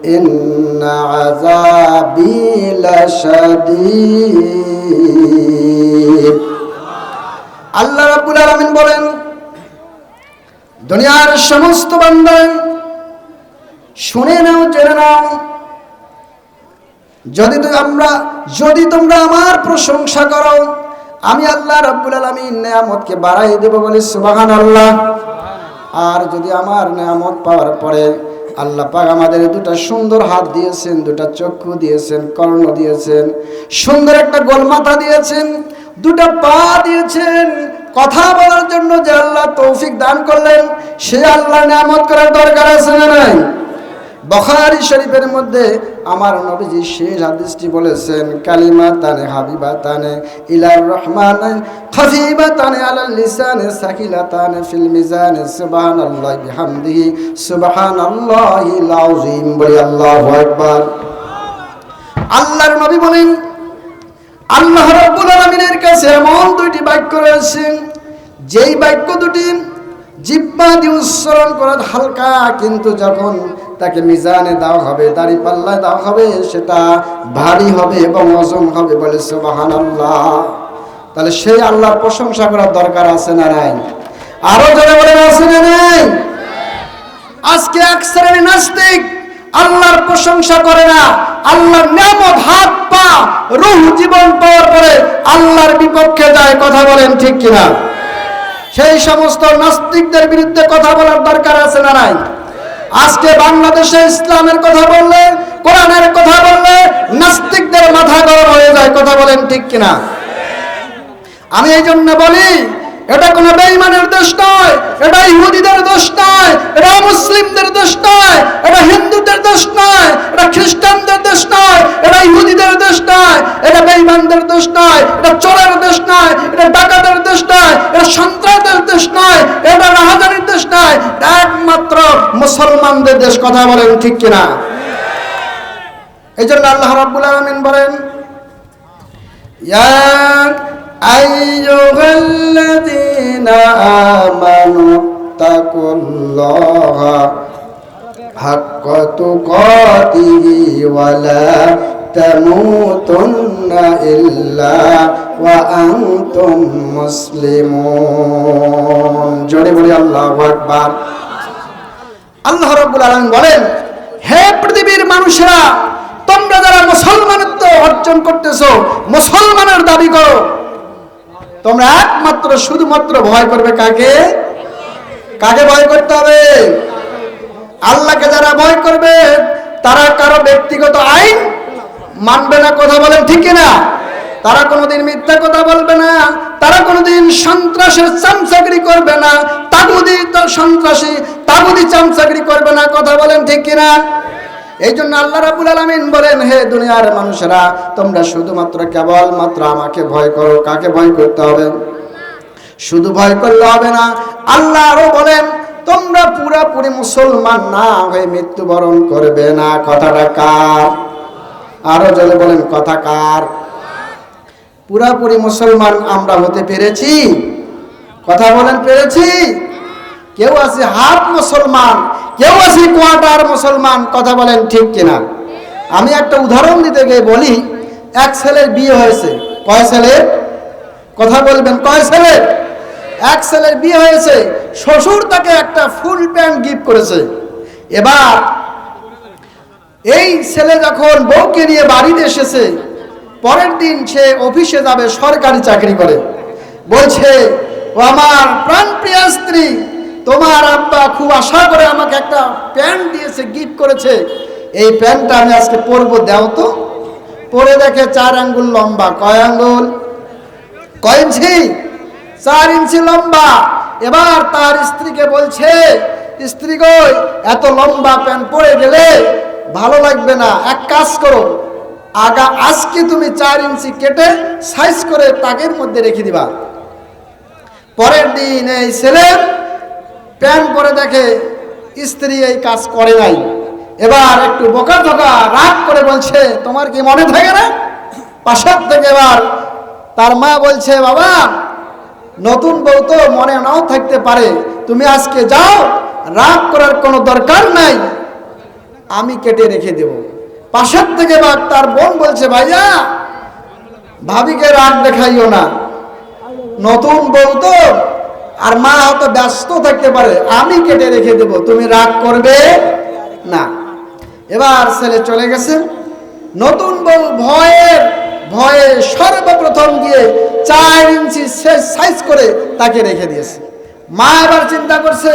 إن عذابي لشديد আল্লাহ রাব্বুল আলামিন বলেন দুনিয়ার সমস্ত বান্দা শুনে নাও জেনে নাও যদি তো আমরা যদি তোমরা আমার প্রশংসা করো আমি আল্লাহ রাব্বুল আলামিন নিয়ামতকে বাড়াই দেব বলে সুবহানাল্লাহ আর যদি আমার নিয়ামত পাওয়ার পরে আল্লাহ পাক আমাদের দুটা সুন্দর হাত দিয়েছেন, দুটা চক্ষু দিয়েছেন, কর্ণ দিয়েছেন, সুন্দর একটা গোলমাথা দিয়েছেন, দুটা পা দিয়েছেন। কথা বলার জন্য যে আল্লাহ তৌফিক দান করলেন, সে আল্লাহ নামত করার দরকার আছে না নাই? বখারি শরীফের মধ্যে আমার নবীজি শেষ হাদিসটি বলেছেন কালিমা তানে হাবিবা তানে ইলার রহমান খফিবা তানে আলাল লিসানে সাকিলা তানে ফিল মিজানে, সুবহানাল্লাহি বিহামদিহি সুবহানাল্লাহিল আযীম বলি আল্লাহু আকবার। আল্লাহর নবী বলেন, আল্লাহ রাব্বুল আলামিনের কাছে এমন দুইটি বাক্য রয়েছে, যেই বাক্য দুটি জিব্বা দিয়ে উচ্চারণ করা হালকা, কিন্তু যখন তাকে মিজানে দেওয়া হবে, দাড়ি পাল্লায় দেওয়া হবে, সেটা ভারী হবে এবং ওজন হবে বলে সুবাহান আল্লাহ তাহলে সেই আল্লাহর প্রশংসা করার দরকার আছে না নাই? আরও জনে বলে আছে না নাই? আজকে এক শ্রেণি নাস্তিক আল্লাহর প্রশংসা করে না, আল্লাহর নিয়ামত, হাত, পা, রুহ, জীবন পাওয়ার পরে আল্লাহর বিপক্ষে যায়, কথা বলেন ঠিক কিনা? সেই সমস্ত নাস্তিকদের বিরুদ্ধে কথা বলার দরকার আছে না নাই? আজকে বাংলাদেশে ইসলামের কথা বললে, কোরআনের কথা বললে নাস্তিকদের মাথা গরম হয়ে যায়, কথা বলেন ঠিক কিনা? আমি এই জন্য বলি এটা কোনো বেঈমানের দোষ নয় এটা ইহুদিদের দোষ নয় এটা মুসলিমদের দোষ নয় এটা হিন্দুদের দোষ নয় এটা খ্রিস্টানদের দোষ নয় এটা ইহুদিদের দোষ নয় এটা বেঈমানদের দোষ নয় এটা চোরের দোষ নয় এটা ডাকাতের দোষ নয় এটা সন্ত্রাসের দোষ নয় এটা রাহাজানির দোষ নয় এটা একমাত্র মুসলমানদের দেশ কথা বলেন ঠিক কিনা এই জন্য আল্লাহ রাব্বুল আলামিন বলেন يا أيها الذين آمنوا اتقوا الله حق تقاته ولا تموتن إلا وأنتم مسلمون জোরে বলি আল্লাহু আকবার আল্লাহ রাব্বুল আলামিন বলেন হে পৃথিবীর মানুষেরা তোমরা যারা মুসলমানত্ব অর্জন করতেছো মুসলমানের দাবি করো তোমরা একমাত্র, শুধুমাত্র ভয় করবে কাকে? কাকে ভয় করতে হবে? আল্লাহকে যারা ভয় করবে, তারা কারও ব্যক্তিগত আইন মানবে না, কথা বলেন ঠিক না তারা কোনোদিন মিথ্যা কথা বলবে না, তারা কোনোদিন সন্ত্রাসের চামচাগরি করবে না, তাগুদি সন্ত্রাসী, তাগুদি চামচাগরি করবে না, কথা বলেন ঠিক কিনা? এই জন্য আল্লাহ রাবুল আলমিন বলেন, হে দুনিয়ার মানুষেরা, তোমরা শুধুমাত্র কেবল মাত্র আমাকে ভয় করো। কাকে ভয় করতে হবে? শুধু ভয় করলে হবে না আল্লাহ আরও বলেন, তোমরা পুরাপুরি মুসলমান না হয়ে মৃত্যুবরণ করবে না। কথাটা কার? আরও জলে বলেন, কথা কার? পুরাপুরি মুসলমান আমরা হতে পেরেছি? কথা বলেন, পেরেছি? কেউ আছে হাফ মুসলমান কেউ আছে কোয়ার্টার মুসলমান কথা বলেন ঠিক কিনা? আমি একটা উদাহরণ দিতে গিয়ে বলি, এক ছেলের বিয়ে হয়েছে। কয় ছেলের কথা বলবেন, কয় ছেলের এক ছেলের বিয়ে হয়েছে, শ্বশুর তাকে একটা ফুল প্যান্ট গিফট করেছে। এবার এই ছেলে যখন বউকে নিয়ে বাড়িতে এসেছে, পরের দিন সে অফিসে যাবে, সরকারি চাকরি করে। বলছে, ও আমার প্রাণপ্রিয় স্ত্রী তোমার আব্বা খুব আশা করে আমাকে একটা প্যান্ট দিয়েছে গিফট করেছে। এই প্যান্টটা আমি আজকে পরবো, দাও তো। পরে দেখে চার আঙ্গুল লম্বা। কয় আঙ্গুল? কয় ইঞ্চি? চার ইঞ্চি লম্বা। এবার তার স্ত্রীকে বলছে, স্ত্রী গই এত লম্বা প্যান্ট পরে গেলে ভালো লাগবে না। এক কাজ করো, আগা আজকে তুমি চার ইঞ্চি কেটে সাইজ করে তাকের মধ্যে রেখে দিবা। পরের দিন এই ছেলে প্যান্ট পরে দেখে স্ত্রী এই কাজ করে নাই। এবার একটু বোকা টোকা রাগ করে বলছে, তোমার কি মনে থাকে না? পাশের থেকে এবার তার মা বলছে, বাবা, নতুন বউ তো মনে নাও থাকতে পারে। তুমি আজকে যাও, রাগ করার কোনো দরকার নাই। আমি কেটে রেখে দেব। পাশের থেকে বা তার বোন বলছে, ভাইয়া, ভাবিকে রাগ দেখাইও না। নতুন বউ তো আর মা হয়তো ব্যস্ত থাকতে পারে আমি কেটে রেখে দেব তুমি রাগ করবে না। এবার ছেলে চলে গেছে। নতুন বউ ভয়ের ভয়ে সর্বপ্রথম গিয়ে চার ইঞ্চি সাইজ করে তাকে রেখে দিয়েছে। মা এবার চিন্তা করছে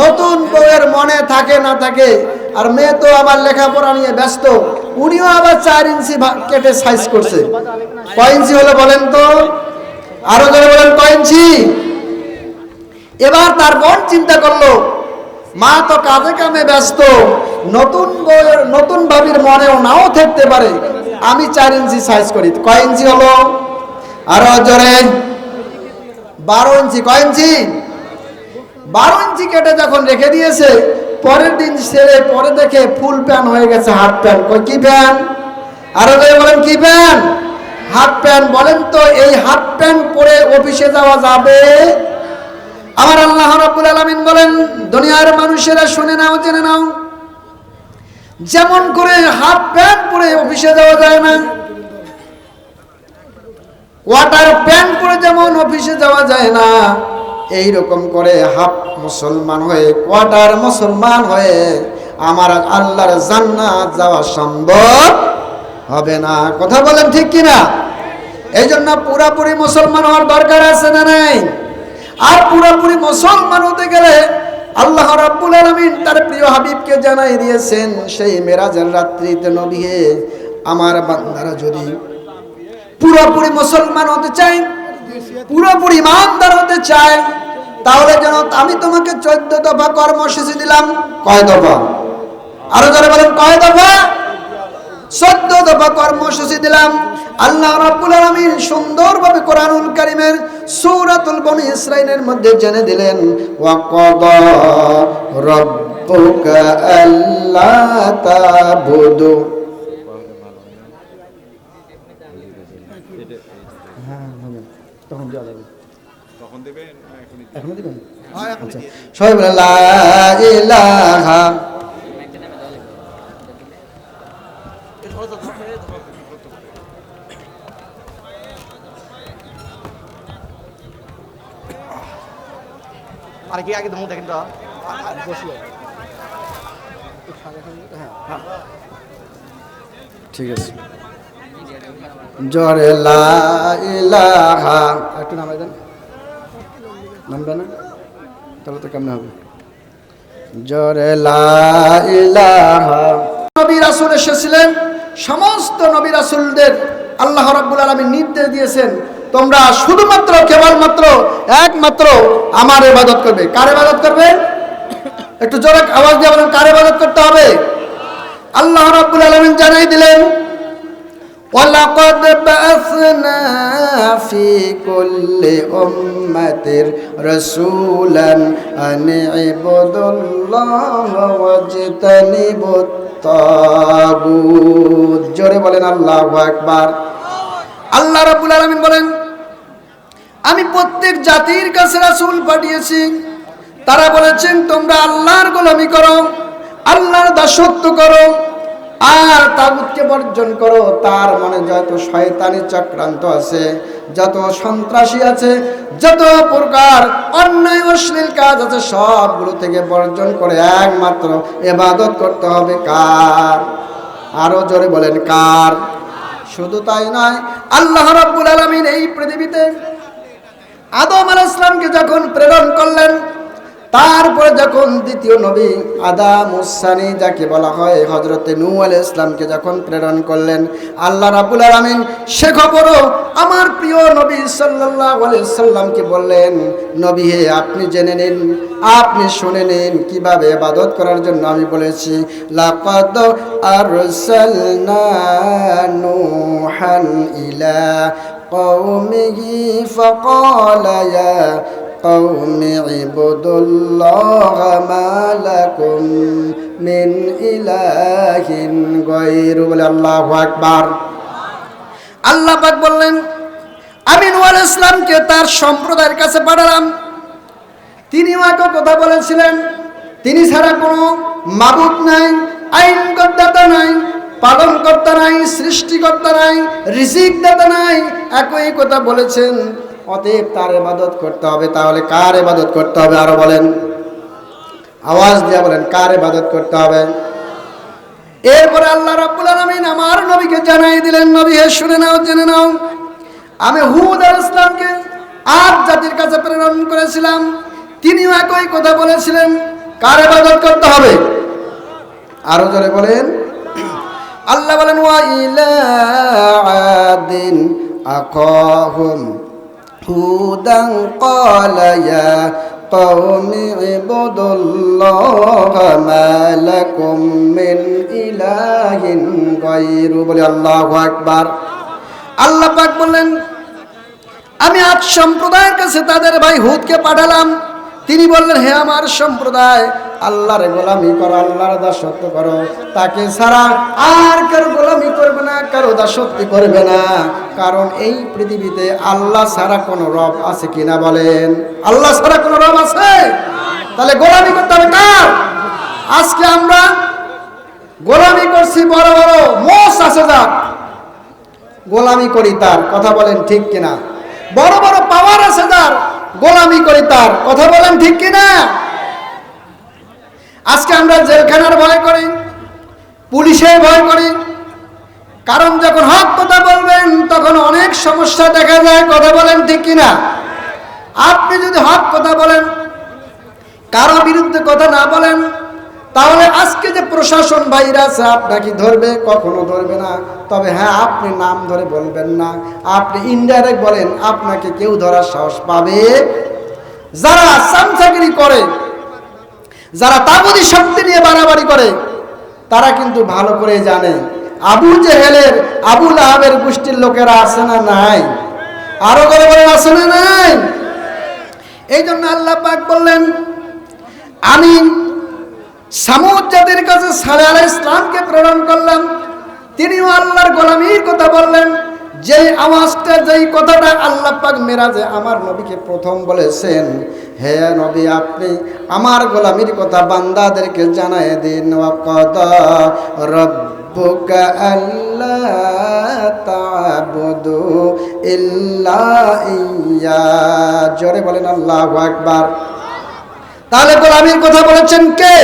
নতুন বউয়ের মনে থাকে না থাকে আর মেয়ে তো আবার লেখাপড়া নিয়ে ব্যস্ত উনিও আবার চার ইঞ্চি কেটে সাইজ করছে। কয় ইঞ্চি? হলো বলেন তো? আরও করে বলেন কয় ইঞ্চি? এবার তার বোন চিন্তা করল, মা তো কাজে কামে ব্যস্ত, নতুন নতুন ভাবির মনেও নাও থাকতে পারে। আমি চার ইঞ্চি সাইজ করি। কয় ইঞ্চি হলো? আরও জোরে। বারো ইঞ্চি। কয় ইঞ্চি? বারো ইঞ্চি কেটে যখন রেখে দিয়েছে, পরের দিন সেরে পরে দেখে ফুল প্যান্ট হয়ে গেছে, হাফ প্যান্ট কই কি প্যান? আরও জোরে বলেন, কি প্যান্ট হাফ প্যান্ট বলেন তো, এই হাফ প্যান্ট পরে অফিসে যাওয়া যাবে? আমার আল্লাহ রাব্বুল আলামিন বলেন, দুনিয়ার মানুষেরা শুনে নাও, জেনে নাও। যেমন করে হাফ প্যান্ট পরে অফিসে যাওয়া যায় না, ওয়াটার প্যান্ট পরে যেমন অফিসে যাওয়া যায় না এই রকম করে হাফ মুসলমান হয়ে, কোয়াটার মুসলমান হয়ে আমার আল্লাহর জান্নাত যাওয়া সম্ভব হবে না। কথা বলেন ঠিক কিনা? এই জন্য পুরাপুরি মুসলমান হওয়ার দরকার আছে না নাই? আর পুরাপুরি মুসলমান হতে গেলে আল্লাহ রাব্বুল আলামিন তার প্রিয় হাবিবকে জানাই দিয়েছেন, সেই মেরাজের রাত্রিতে নবী আমার বান্দারা যদি পুরোপুরি মুসলমান হতে চাই পুরোপুরি ইমানদার হতে চাই তাহলে যেন আমি তোমাকে চোদ্দ দফা কর্মসূচি দিলাম। কয় দফা? আরও যারা বলেন, কয় দফা? চোদ্দ দফা কর্মসূচি দিলাম। আল্লাহ রাব্বুল আলামিন সুন্দরভাবে কোরআনুল কারীমের সূরাতুল বনি ইসরাইলের মধ্যে জেনে দিলেন ওয়া কাদা রাব্বুকা আল্লা তাবুদু। তখন যাবে। তখন দেবেন এখনও দিবেন? আচ্ছা। সবাই বলে লা ইলাহা আর কি আগে দেখেন তো? ঠিক আছে। জরে লা ইলাহা। একটু নামাই দেন। নামবে না? তাহলে তো কেমন হবে? জরে লা ইলাহা। নবী রাসূল এসেছিলেন। সমস্ত নবী রাসূলদের আল্লাহ রাব্বুল আলামিন নির্দেশ দিয়েছেন তোমরা শুধুমাত্র কেবলমাত্র একমাত্র আমার ইবাদত করবে কার ইবাদত করবে একটু জোরে আওয়াজ দিয়ে বলেন কার ইবাদত করতে হবে আল্লাহ রাব্বুল আলামিন জানাই দিলেন ولقد بعثنا في كل أمة رسولا أن اعبدوا الله واجتنبوا الطاغوت জোরে বলেন আল্লাহু আকবার আল্লাহ রাব্বুল আলামিন বলেন আমি প্রত্যেক জাতির কাছে রাসূল পাঠিয়েছি। তারা বলেছেন, তোমরা আল্লাহর গোলামি করো, আল্লাহর দাসত্ব করো, আর তাগুতকে বর্জন করো। তার মানে যত শয়তানি চক্রান্ত আছে, যত সন্ত্রাসী আছে, যত প্রকার অন্যায় অশ্লীল কাজ আছে, সবগুলো থেকে বর্জন করে একমাত্র এবাদত করতে হবে। কার? আরও জোরে বলেন, কার? শুধু তাই নয়, আল্লাহ রাব্বুল আলামিন এই পৃথিবীতে আদম আলাইহিস ইসলামকে যখন প্রেরণ করলেন, তারপরে যখন দ্বিতীয় নবী আদাম উসানি যাকে বলা হয় হজরতে নু আলাইহিস ইসলামকে যখন প্রেরণ করলেন, আল্লাহ রাবুল আলামিন সে খবরও আমার প্রিয় নবী আলাইহি সাল্লামকে বললেন, নবী হে, আপনি জেনে নিন, আপনি শুনে নিন, কীভাবে ইবাদত করার জন্য আমি বলেছি, লাকাদ আরসালনা নূহান ইলা قومه فقال يا قوم اعبدوا الله ما لكم من إله غيره বলে আল্লাহু আকবার আল্লাহ পাক বললেন আমি নূহ আলাইহিস ইসলামকে তার সম্প্রদায়ের কাছে পাঠালাম তিনিও একটা কথা বলেছিলেন তিনি ছাড়া কোনো মাবুদ নাই আইনকর্তা নাই পালন কর্তা নাই, সৃষ্টিকর্তা নাই, রিজিক দাতা নাই, একই কথা বলেছেন। অতএব তার ইবাদত করতে হবে, তাহলে কার ইবাদত করতে হবে? আরও বলেন। আওয়াজ দিয়ে বলেন, কার ইবাদত করতে হবে? এরপরে আল্লাহ রাব্বুল আলামিন আমার নবীকে জানাই দিলেন, নবী হে শুনে নাও, জেনে নাও, আমি হুদ আল ইসলামকে আজ জাতির কাছে প্রেরণ করেছিলাম। তিনিও একই কথা বলেছিলেন, কার ইবাদত করতে হবে? আরও জোরে বলেন। আল্লাহ বলেন, ওয়া ইলা আদিন আকাহুম হুদান ক্বালা ইয়া কওমি ইবুদুল্লাহ মা লাকুম মিন ইলাহিন গায়রু। বলে আল্লাহু আকবার। আল্লাহ পাক বললেন, আমি আজ সম্প্রদায়ের কাছে তাদের ভাই হুদকে পাঠালাম। তিনি বললেন, হে আমার সম্প্রদায়, আল্লাহর গোলামি করো, আল্লাহর দাসত্ব করো। তাকে ছাড়া আর কারও গোলামি করবে না, কারও দাসত্ব করবে না। কারণ এই পৃথিবীতে আল্লাহ ছাড়া কোনো রব আছে কিনা বলেন? আল্লাহ ছাড়া কোনো রব আছে? তাহলে গোলামি করতে হবে কার? আজকে আমরা গোলামি করছি, বড় বড়, মোষ আছে যাক গোলামি করি তার, কথা বলেন ঠিক কিনা? বড় বড় পাওয়ার আছে তার গোলামি করি তার। কথা বলেন ঠিক কিনা? আজকে আমরা জেলখানার ভয় করি, পুলিশের ভয় করি। কারণ যখন হক কথা বলবেন, তখন অনেক সমস্যা দেখা যায়। কথা বলেন ঠিক কিনা? আপনি যদি হক কথা বলেন, কারও বিরুদ্ধে কথা না বলেন তাহলে আজকে যে প্রশাসন ভাইরা আছে আপনাকে ধরবে? কখনো ধরবে না। তবে হ্যাঁ আপনি নাম ধরে বলবেন না। আপনি ইনডাইরেক্ট বলেন, আপনাকে কেউ ধরার সাহস পাবে? যারা চামচাগিরি করে, যারা তাবুদি শক্তি নিয়ে বাড়াবাড়ি করে, তারা কিন্তু ভালো করে জানে, আবু জেহেলের আবুল আহাবের গোষ্ঠীর লোকেরা আছে না নাই? আরও করে বলেন, আছে না নাই? এই জন্য আল্লাহ পাক বললেন, আমি সামুদ কাছে সালে আলাই ইসলামকে প্রেরণ করলাম তিনিও আল্লাহর গোলামির কথা বললেন, যেই আওয়াজটা, যেই কথাটা আল্লাহ পাক মেরাজে আমার নবীকে প্রথম বলেছেন, হে নবী, আপনি আমার গোলামির কথা বান্দাদেরকে জানায় দিন তা'বুদু ইল্লা ইয়া। জোরে বলেন আল্লাহু আকবার। তাহলে গোলামির কথা বলেছেন কে?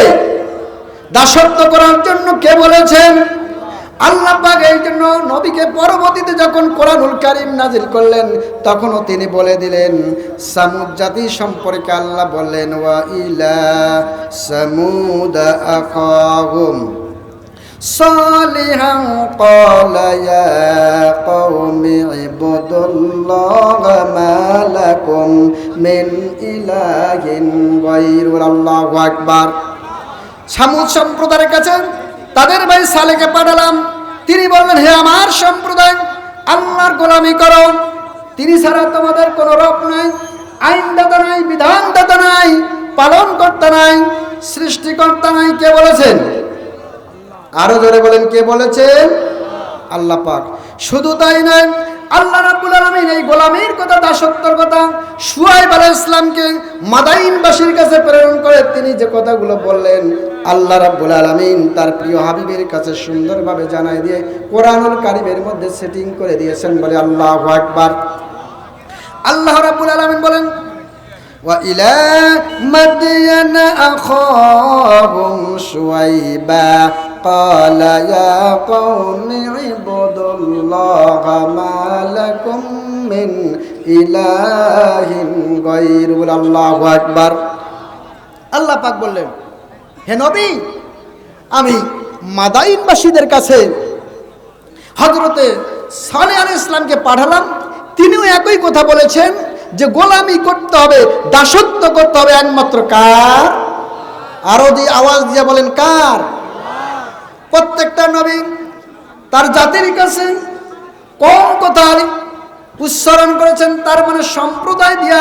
দাসত্ব করার জন্য কে বলেছেন আল্লাহ পাক এই জন্য নবীকে পরবর্তীতে যখন কোরআনুল কারিম নাজিল করলেন তখনও তিনি বলে দিলেন সামুদ জাতি সম্পর্কে আল্লাহ বললেন ওয়া ইলা সামুদ আখাহুম صالحا قال يا قوم اعبدوا الله ما لكم من إله غيره الله أكبر সামুদ সম্প্রদায়ের কাছে তাদের ভাই সালেকে পাঠালাম। তিনি বললেন, হে আমার সম্প্রদায়, আল্লাহর গোলামি করো। তিনি ছাড়া তোমাদের কোনো রব নাই, আইনদাতা নাই, বিধানদাতা নাই পালন কর্তা নাই, সৃষ্টিকর্তা নাই। কে বলেছেন? আরও জোরে বলেন, কে বলেছেন? আল্লাহ পাক। শুধু তাই নয়, আল্লাহ রাব্বুল আলামিন এই গোলামীর কথা, দাসত্বর কথা সুয়াইব আলাইহিস ইসলামকে মাদাইনবাসীর কাছে প্রেরণ করে তিনি যে কথাগুলো বললেন আল্লাহ রাব্বুল আলামিন তার প্রিয় হাবিবের কাছে সুন্দরভাবে জানাই দিয়ে কোরআনুল কারিমের মধ্যে সেটিং করে দিয়েছেন বলে আল্লাহু আকবার আল্লাহ রাব্বুল আলামিন বলেন وإلى مدين أخاهم شعيبا قال يا قوم اعبدوا الله ما لكم من إله غيره الله أكبر আল্লাহ পাক বললেন হে নবী, আমি মাদাইনবাসীদের কাছে হজরতে সালে আল ইসলামকে পাঠালাম। তিনিও একই কথা বলেছেন যে, গোলামি করতে হবে, দাসত্ব করতে হবে একমাত্র কার? আরও দিয়ে আওয়াজ দিয়ে বলেন, কার? প্রত্যেকটা নবী তার জাতির কাছে কম কথা উচ্চারণ করেছেন তার মানে সম্প্রদায় দিয়া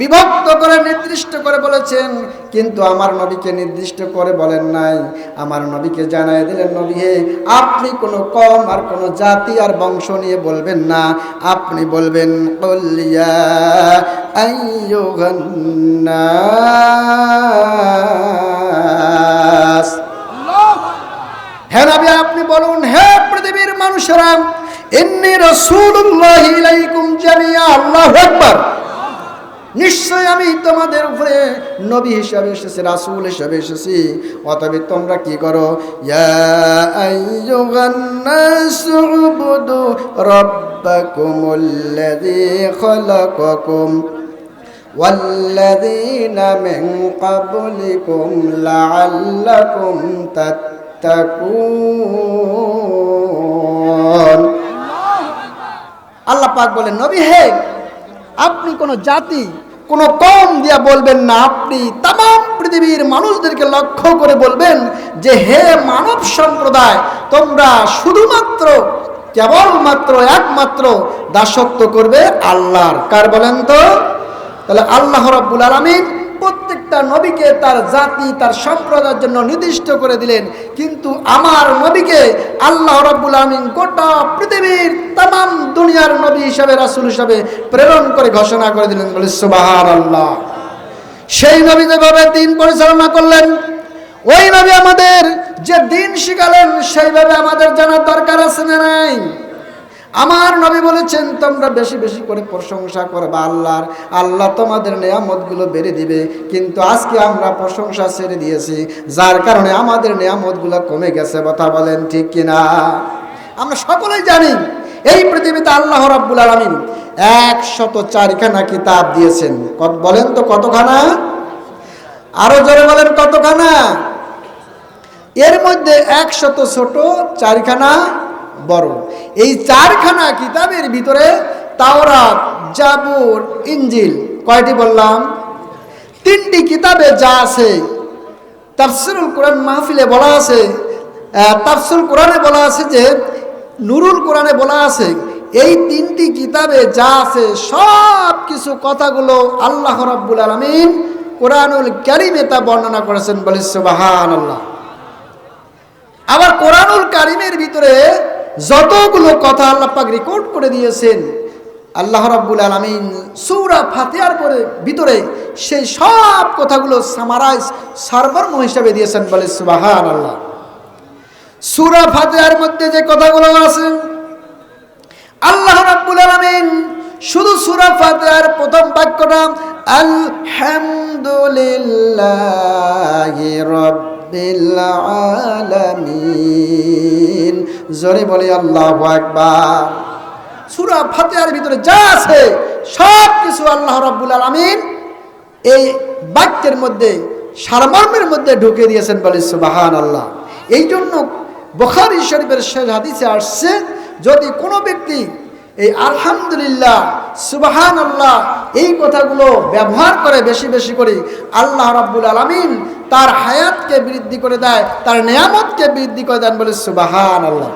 বিভক্ত করে নির্দিষ্ট করে বলেছেন কিন্তু আমার নবীকে নির্দিষ্ট করে বলেন নাই। আমার নবীকে জানাই দিলেন নবী হে আপনি কোনো কম আর কোনো জাতি আর বংশ নিয়ে বলবেন না। আপনি বলবেন কলিয়া আইয়ুহান্নাস হে নবী আপনি বলুন হে পৃথিবীর মানুষেরা ইন্নি রাসূলুল্লাহ ইলাইকুম জামিয়া আল্লাহু আকবার নিশ্চয় আমি তোমাদের উপরে নবী হিসাবে এসেছি রাসূল হিসাবে এসেছি অতএব তোমরা কি করো ইয়া আইয়ুহান নাসু উবুদু রাব্বাকুমুল্লাযী খালাকাকুম والذين من قبلكم لعلكم تتقون আল্লাহ পাক বলেন, নবী হে, আপনি কোনো জাতি, কোনো কম দিয়া বলবেন না, আপনি তাম পৃথিবীর মানুষদেরকে লক্ষ্য করে বলবেন যে, হে মানব সম্প্রদায়, তোমরা শুধুমাত্র, কেবলমাত্র, একমাত্র দাসত্ব করবে আল্লাহর। কার বলেন তো? তাহলে আল্লাহ রব্বুল আলামিন প্রত্যেকটা নবীকে তার জাতি, তার সম্প্রদায়ের জন্য নির্দিষ্ট করে দিলেন। কিন্তু আমার নবীকে আল্লাহ রাব্বুল আলামিন গোটা পৃথিবীর তাম দুনিয়ার নবী হিসাবে, রাসূল হিসাবে প্রেরণ করে ঘোষণা করে দিলেন। বলে, সুবহানাল্লাহ। সেই নবী যেভাবে দিন পরিচালনা করলেন, ওই নবী আমাদের যে দিন শিখালেন, সেইভাবে আমাদের জানার দরকার আছে না নাই? আমার নবী বলেছেন, তোমরা বেশি বেশি করে প্রশংসা করবা আল্লাহর। আল্লাহ তোমাদের নেয়ামতগুলো বেড়ে দিবে। কিন্তু আজকে আমরা প্রশংসা ছেড়ে দিয়েছি, যার কারণে আমাদের নেয়ামতগুলো কমে গেছে। কথা বলেন ঠিক কিনা? আমরা সকলেই জানি, এই পৃথিবীতে আল্লাহ রাব্বুল আলামিন একশত চারখানা কিতাব দিয়েছেন। বলেন তো কতখানা? আরও জোরে বলেন কতখানা? এর মধ্যে একশত ছোট চারখানা বড় এই চারখানা কিতাবের ভিতরে তাওরাত জাবুর ইঞ্জিল কয়টি বললাম? তিনটি কিতাবে যা আছে তাফসিরুল কোরআন মাহফিলে বলা আছে আহ, তাফসিরুল কোরআনে বলা আছে যে নুরুল কোরআনে বলা আছে এই তিনটি কিতাবে যা আছে সব কিছু কথাগুলো আল্লাহ রাব্বুল আলামিন কোরআনুল কারিমে তা বর্ণনা করেছেন বলে সুবাহান আল্লাহ আবার কোরআনুল কারিমের ভিতরে যতগুলো কথা আল্লাহ পাক রেকর্ড করে দিয়েছেন, আল্লাহ রাব্বুল আলামিন সূরা ফাতিহার পরে ভিতরে সেই সব কথাগুলো সামারাইজ সারবর্ম হিসাবে দিয়েছেন বলে সুবহানাল্লাহ। সূরা ফাতিহার মধ্যে যে কথাগুলো আছে, আল্লাহ রাব্বুল আলামিন শুধু সূরা ফাতিহার প্রথম বাক্যটা, আলহামদুলিল্লাহি রাব্বিল আলামিন। জোরে বলে, আল্লাহ একবার সুরা ফাতেহার ভিতরে যা আছে, সব কিছু আল্লাহ রাব্বুল আলমিন এই বাক্যের মধ্যে, সারমর্মের মধ্যে ঢুকে দিয়েছেন বলে সুবাহান আল্লাহ এই জন্য বখারি শরীফের শেষ হাদিসে আসছে, যদি কোনো ব্যক্তি এই আলহামদুলিল্লাহ সুবাহান আল্লাহ এই কথাগুলো ব্যবহার করে বেশি বেশি করে আল্লাহ রাব্বুল আলামিন তার হায়াতকে বৃদ্ধি করে দেয়, তার নিয়ামতকে বৃদ্ধি করে দেন বলে সুবাহান আল্লাহ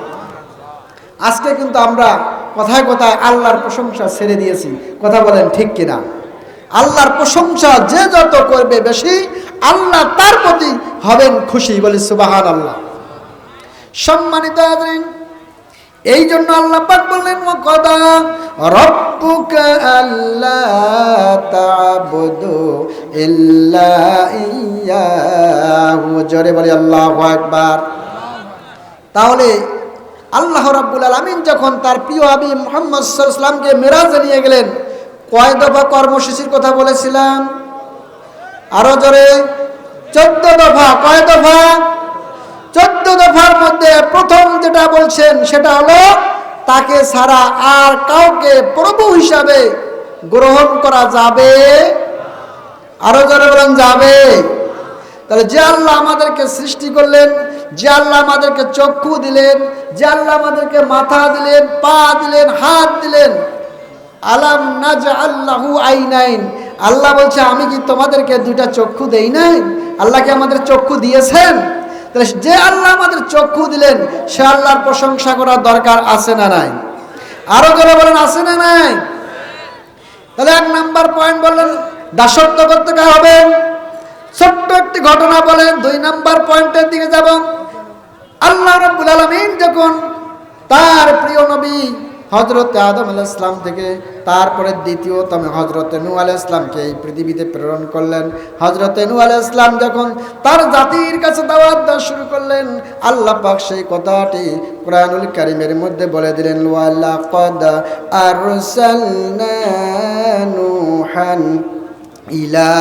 আজকে কিন্তু আমরা কথায় কথায় আল্লাহর প্রশংসা ছেড়ে দিয়েছি। কথা বলেন ঠিক কিনা? আল্লাহর প্রশংসা যে যত করবে বেশি, আল্লাহ তার প্রতি হবেন খুশি বলে সুবাহান আল্লাহ সম্মানিত এই জন্য আল্লাহ পাক বললেন কদা রব্বুকা আল্লা তা'বুদু ইল্লা ইয়াহু। জোরে বলি, আল্লাহু আকবার। তাহলে আল্লাহ রাব্বুল আলামিন যখন তার প্রিয় হাবিব মুহাম্মদ সাল্লাল্লাহু মেরাজে নিয়ে গেলেন, কয় দফা কর্মসূচির কথা বলেছিলাম? আরও জোরে, চোদ্দ দফা। কয় দফা? চোদ্দ দফার মধ্যে প্রথম যেটা বলছেন, সেটা হলো তাকে ছাড়া আর কাউকে প্রভু হিসাবে গ্রহণ করা যাবে আরও বলেন, যাবে। তাহলে যে আল্লাহ আমাদেরকে সৃষ্টি করলেন, যে আল্লাহ আমাদেরকে চক্ষু দিলেন, যে আল্লাহ আমাদেরকে মাথা দিলেন, পা দিলেন, হাত দিলেন, আলাম নাজ আল্লাহু আইনাইন। আল্লাহ বলছে, আমি কি তোমাদেরকে দুইটা চক্ষু দেই নাই? আল্লাহকে আমাদের চক্ষু দিয়েছেন? তাহলে যে আল্লাহ আমাদের চক্ষু দিলেন, সে আল্লাহর প্রশংসা করার দরকার আছে না নাই? আরও যারা বলেন, আছে না নাই? তাহলে এক নাম্বার পয়েন্ট বললেন, দাসত্ব করতে হবে? ছোট্ট একটি ঘটনা বলেন, দুই নাম্বার পয়েন্টের দিকে যাব। আল্লাহ রাব্বুল আলামিন যখন তার প্রিয় নবী হজরত আদম আল ইসলাম থেকে তারপরে দ্বিতীয়তম হজরত নু আল ইসলামকে এই পৃথিবীতে প্রেরণ করলেন। হজরত নু আল ইসলাম যখন তার জাতির কাছে দাওয়াত দেওয়া শুরু করলেন, আল্লাহ পাক সেই কথাটি কোরআনুল কারিমের মধ্যে বলে দিলেন ওয়ালা কদ আর ইলা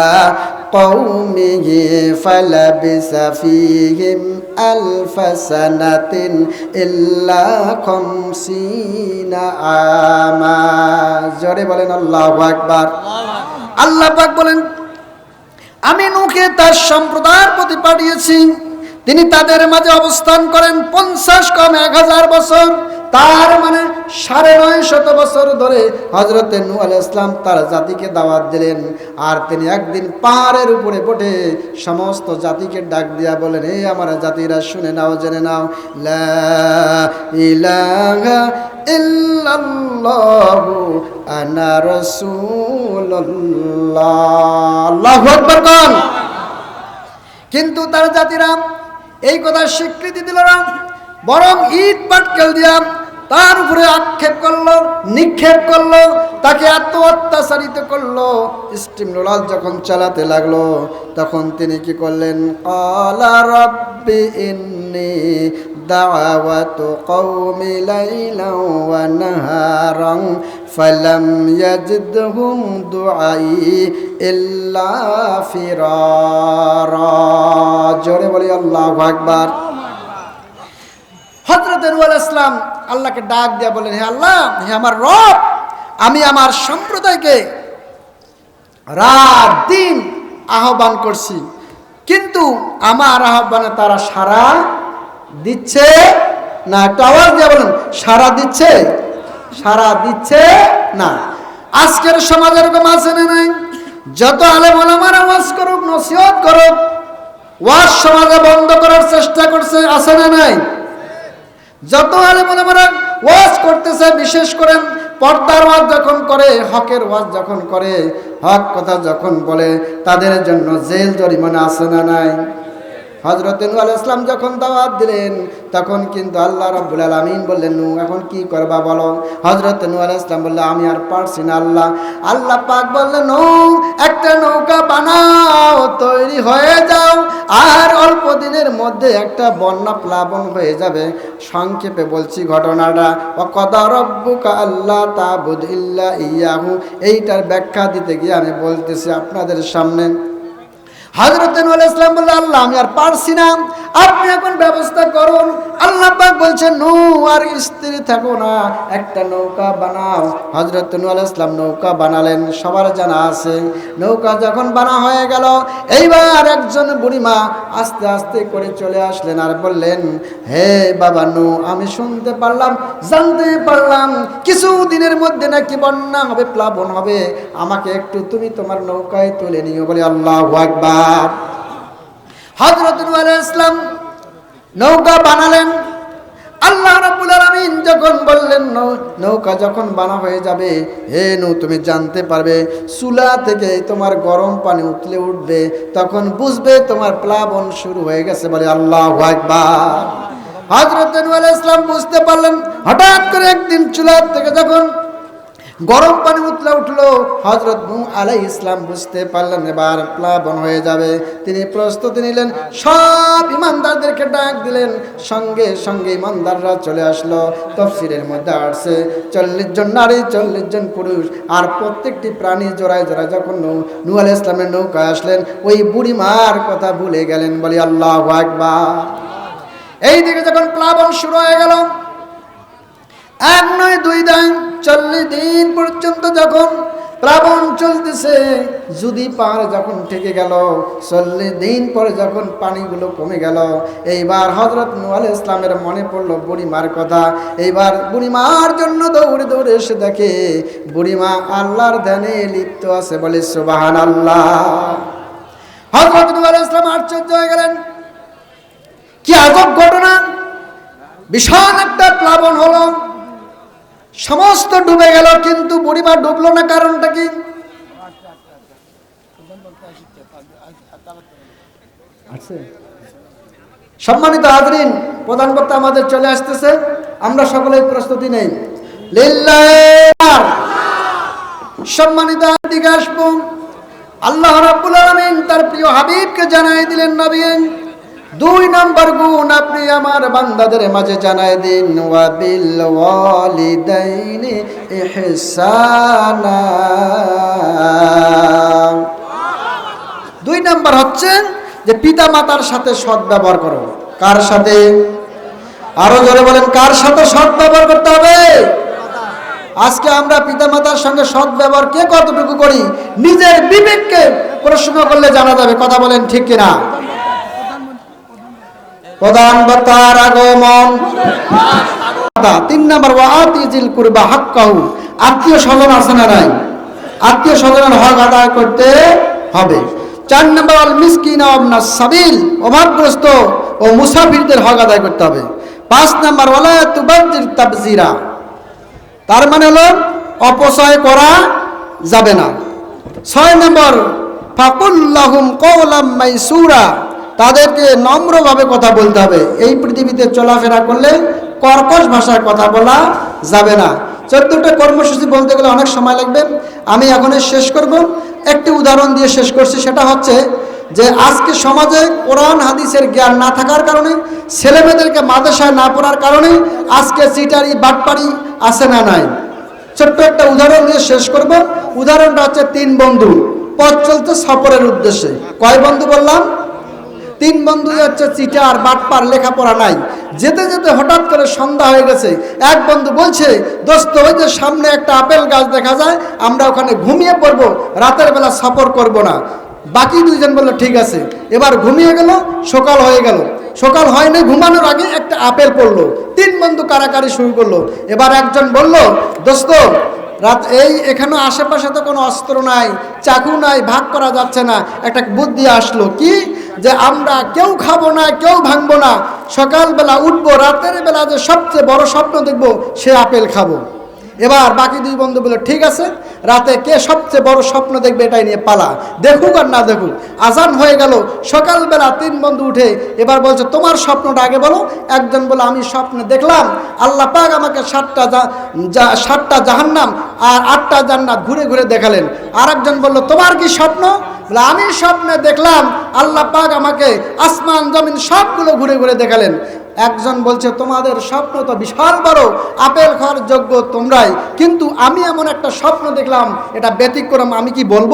قومه فلبث فيهم ألف سنة إلا خمسين عاما জোরে বলেন আল্লাহু আকবার আল্লাহ পাক বলেন আমি নুকে তার সম্প্রদায়ের প্রতি পাঠিয়েছি তিনি তাদের মাঝে অবস্থান করেন পঞ্চাশ কম এক হাজার বছর। তার মানে সাড়ে নয় শত বছর ধরে হজরতে নু আল ইসলাম তার জাতিকে দাওয়াত দিলেন। আর তিনি একদিন পাহাড়ের উপরে বটে সমস্ত জাতিকে ডাক দিয়া বলেন এই আমার জাতিরা, শুনে নাও, জেনে নাও। কিন্তু তার জাতিরা এই কথা স্বীকৃতি দিল না। বরং ইট পাটকেল দিয়া তার উপরে আক্ষেপ করল, নিক্ষেপ করল, তাকে এত অত্যাচারিত করল। স্টিম রোলার যখন চালাতে লাগল, তখন তিনি কি করলেন? আলা রব্বি ইন্নি দাওয়াতু কওমি লাইলান ওয়া নাহারান ফালাম ইয়াজিদহুম দুআই ইল্লা ফিরারা। জোরে বলি আল্লাহু আকবার। হজরত নুয়াল ইসলাম আল্লাহকে ডাক দিয়া বলেন, হে আল্লাহ, হে আমার রব, আমি আমার সম্প্রদায়কে রাত দিন আহ্বান করছি। কিন্তু আমার আহ্বানে তারা সারা দিচ্ছে না। একটু আওয়াজ দিয়ে বলেন সারা দিচ্ছে? সারা দিচ্ছে না। আজকের সমাজ এরকম আছে না নাই? যত আলেম ওলামার আওয়াজ করুক, নসিহত করুক, ওয়াজ সমাজে বন্ধ করার চেষ্টা করছে, আছে না নাই? যত আলে মনে করেন ওয়াজ করতেছে, বিশেষ করে পর্দার ওয়াজ যখন করে, হকের ওয়াজ যখন করে, হক কথা যখন বলে, তাদের জন্য জেল জরিমানা আছে না নাই? হজরত আল ইসলাম যখন দাওয়াত দিলেন, তখন কিন্তু আল্লাহ রাব্বুল আলামিন বললেন নু এখন কি করবা বলো? হজরত আল ইসলাম বললে আমি আর পারছি না আল্লাহ। আল্লাহ পাক বললেন নৌ একটা নৌকা বানাও, তৈরি হয়ে যাও, আর অল্প দিনের মধ্যে একটা বন্যা প্লাবন হয়ে যাবে। সংক্ষেপে বলছি ঘটনাটা। ও কদা রব্বুকা আল্লাহ তাবুদ ইল্লা ইয়াহু। এইটার ব্যাখ্যা দিতে গিয়ে আমি বলতেছি আপনাদের সামনে। হজরত ইসলাম বলল আল্লাহ, আমি আর পারছি না। আপনি এখন ব্যবস্থা করুন। আল্লাহ পাক বলছেন নৌ আর স্ত্রী থাকো না। একটা নৌকা বানাও। হজরত ইসলাম নৌকা বানালেন, সবার জানা আছে। নৌকা যখন বানা হয়ে গেল, এইবার একজন বুড়িমা আস্তে আস্তে করে চলে আসলেন আর বললেন, হে বাবা নু আমি শুনতে পারলাম, জানতে পারলাম, কিছু দিনের মধ্যে নাকি বন্যা হবে, প্লাবন হবে। আমাকে একটু তুমি তোমার নৌকায় তুলে নিও বলে আল্লাহ আকবার। ইসলাম নৌকা বানালেন। আল্লাহ যখন বললেন নৌকা যখন বানা হয়ে যাবে, হে নৌ তুমি জানতে পারবে, চুলা থেকে তোমার গরম পানি উতলে উঠবে, তখন বুঝবে তোমার প্লাবন শুরু হয়ে গেছে বলে আল্লাহ আকবার। হজরত ইসলাম বুঝতে পারলেন, হঠাৎ করে একদিন চুলার থেকে যখন গরম পানি উতলে উঠল হজরত নু আলাই ইসলাম বুঝতে পারলেন এবার প্লাবন হয়ে যাবে। তিনি প্রস্তুতি নিলেন, সব ইমানদারদেরকে ডাক দিলেন, সঙ্গে সঙ্গে ইমানদাররা চলে আসলো। তফসিলের মধ্যে আসছে, চল্লিশ জন নারী, চল্লিশ জন পুরুষ, আর প্রত্যেকটি প্রাণী জোড়ায় জোড়ায় যখন নৌ, নু আলাই ইসলামের নৌকায় আসলেন, ওই বুড়ি মার কথা ভুলে গেলেন, বলি আল্লাহ আকবার। এই দিকে যখন প্লাবন শুরু হয়ে গেল এক নয়, দুই দিন চল্লিশ দিন পর্যন্ত যখন প্লাবন চলতেছে, যদি পাহাড় যখন থেকে গেল চল্লিশ দিন পরে যখন পানিগুলো কমে গেল, এইবার হজরত নুয়াল ইসলামের মনে পড়ল বুড়িমার কথা। এইবার বুড়িমার জন্য দৌড়ে দৌড়ে এসে দেখে, বুড়িমা আল্লাহর ধ্যানে লিপ্ত আছে বলে সুবাহান আল্লাহ হজরত নুয়াল ইসলাম আশ্চর্য হয়ে গেলেন। কি আজব ঘটনা! বিশাল একটা প্লাবন হলো। সমস্ত ডুবে গেল, কিন্তু বুড়িমা ডুবলো না কারণটা কি? সম্মানিত হাজরিন, প্রধান বক্তা আমাদের চলে আসতেছে, আমরা সকলেই প্রস্তুতি নেই। সম্মানিত দিকে আল্লাহ রাব্বুল আলামিন তার প্রিয় হাবিবকে জানাই দিলেন নবীন। দুই নম্বর গুণ আপনি আমার বান্দাদের মাঝে জানাই দিন ওয়া বিল ওয়ালিদাইনি ইহসানা। দুই নম্বর হচ্ছে যে পিতা মাতার সাথে সৎ ব্যবহার করো। কার সাথে? আরও জোরে বলেন, কার সাথে সৎ ব্যবহার করতে হবে? আজকে আমরা পিতামাতার সঙ্গে সৎ ব্যবহার কে কতটুকু করি? নিজের বিবেককে প্রশ্ন করলে জানা যাবে, কথা বলেন ঠিক কিনা? প্রধান বক্তার আগমন। তিন নম্বর ওয়াতিজিল কুরবা হাক্কাহু। আত্মীয় স্বজন আছে না নাই? আত্মীয় স্বজনের হক আদায় করতে হবে। চার নম্বর আল মিসকিন আবনা সাবিল। অভাবগ্রস্ত ও মুসাফিরদের হক আদায় করতে হবে। পাঁচ নম্বর, ওয়ালা তুবাজ্জির তাবজিরা। তার মানে হলো, অপচয় করা যাবে না। ছয় নম্বর ফাকুল্লাহুম কওলাম মাইসুরা। তাদেরকে নম্রভাবে কথা বলতে হবে। এই পৃথিবীতে চলাফেরা করলে কর্কশ ভাষায় কথা বলা যাবে না। চোদ্দটা কর্মসূচি বলতে গেলে অনেক সময় লাগবে। আমি এখন শেষ করব। একটি উদাহরণ দিয়ে শেষ করছি, সেটা হচ্ছে যে আজকে সমাজে কোরআন, হাদিসের জ্ঞান না থাকার কারণে, ছেলেমেয়েদেরকে মাদ্রাসায় না পড়ার কারণে আজকে চিটারি বাটপাড়ি আছে না নাই। ছোট্ট একটা উদাহরণ দিয়ে শেষ করব। উদাহরণটা হচ্ছে তিন বন্ধু। পথ চলতে সফরের উদ্দেশ্যে। কয় বন্ধু বললাম? তিন বন্ধু হচ্ছে চিটার বাটপার লেখাপড়া নাই। যেতে যেতে হঠাৎ করে সন্ধ্যা হয়ে গেছে। এক বন্ধু বলছে, দোস্ত, ওই যে সামনে একটা আপেল গাছ দেখা যায়, আমরা ওখানে ঘুমিয়ে পড়ব, রাতের বেলা সফর করব না। বাকি দুইজন বলল, ঠিক আছে। এবার ঘুমিয়ে গেল, সকাল হয়ে গেল। সকাল হয়নি, ঘুমানোর আগে একটা আপেল পড়ল। তিন বন্ধু কারাকারি শুরু করল। এবার একজন বলল, দোস্ত, রাত, এই এখানে আশেপাশে তো কোনো অস্ত্র নাই, চাকু নাই, ভাগ করা যাচ্ছে না। একটা বুদ্ধি আসলো, কি? যে আমরা কেউ খাব না, কেউ ভাঙবো না। সকালবেলা উঠবো, রাতের বেলা যে সবচেয়ে বড় স্বপ্ন দেখব, সে আপেল খাব। এবার বাকি দুই বন্ধু বলে, ঠিক আছে, রাতে কে সবচেয়ে বড় স্বপ্ন দেখবে এটাই নিয়ে পালা। দেখুক আর না দেখুক। আজান হয়ে গেল, সকালবেলা তিন বন্ধু উঠে এবার বলছে, তোমার স্বপ্নটা আগে বলো। একজন বলে, আমি স্বপ্নে দেখলাম, আল্লাহ পাক আমাকে সাতটা সাতটা জাহান্নাম আর আটটা জান্নাত ঘুরে ঘুরে দেখালেন। আর একজন বলল, তোমার কি স্বপ্ন? বলে, আমি স্বপ্নে দেখলাম আল্লাহ পাক আমাকে আসমান, জমিন সবগুলো ঘুরে ঘুরে দেখালেন। একজন বলছে, তোমাদের স্বপ্ন তো বিশাল বড়, আপেল খাওয়ার যোগ্য তোমরাই, কিন্তু আমি এমন একটা স্বপ্ন দেখলাম, এটা ব্যতিক্রম, আমি কি বলব?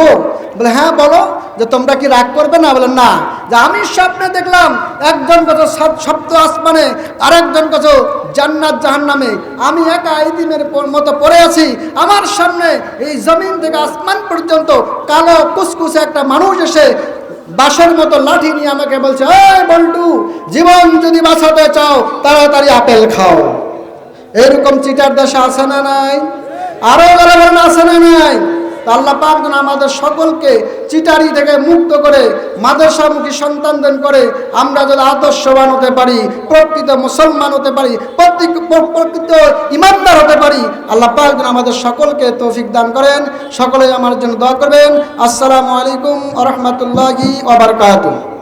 বলে হ্যাঁ বলো, যে তোমরা কি রাগ করবে না? বলে, না। যে, আমি স্বপ্নে দেখলাম একজন কত সপ্ত আসমানে, আরেকজন কত জান্নাত জাহান্নামে। আমি একা ইদিমের মতো পড়ে আছি। আমার সামনে এই জমিন থেকে আসমান পর্যন্ত কালো কুসকুসে একটা মানুষ এসে বাসের মতো লাঠি নিয়ে আমাকে বলছে, এই বল্টু, জীবন যদি বাঁচাতে চাও, তাড়াতাড়ি আপেল খাও। এরকম চিটার দেশে আছে না নাই? আরও বরাবর আছে না নাই? আল্লাহ পাক যেন আমাদের সকলকে চিটারি থেকে মুক্ত করে মাদ্রাসামুখী সন্তানদের করে, আমরা যেন আদর্শবান হতে পারি, প্রকৃত মুসলমান হতে প্র- প্রকৃত ইমানদার হতে পারি, আল্লাহ পাক যেন আমাদের সকলকে তৌফিক দান করেন। সকলে আমার জন্য দোয়া করবেন। আসসালামু আলাইকুম আ রহমতুল্লাহি ওবরকাতুহ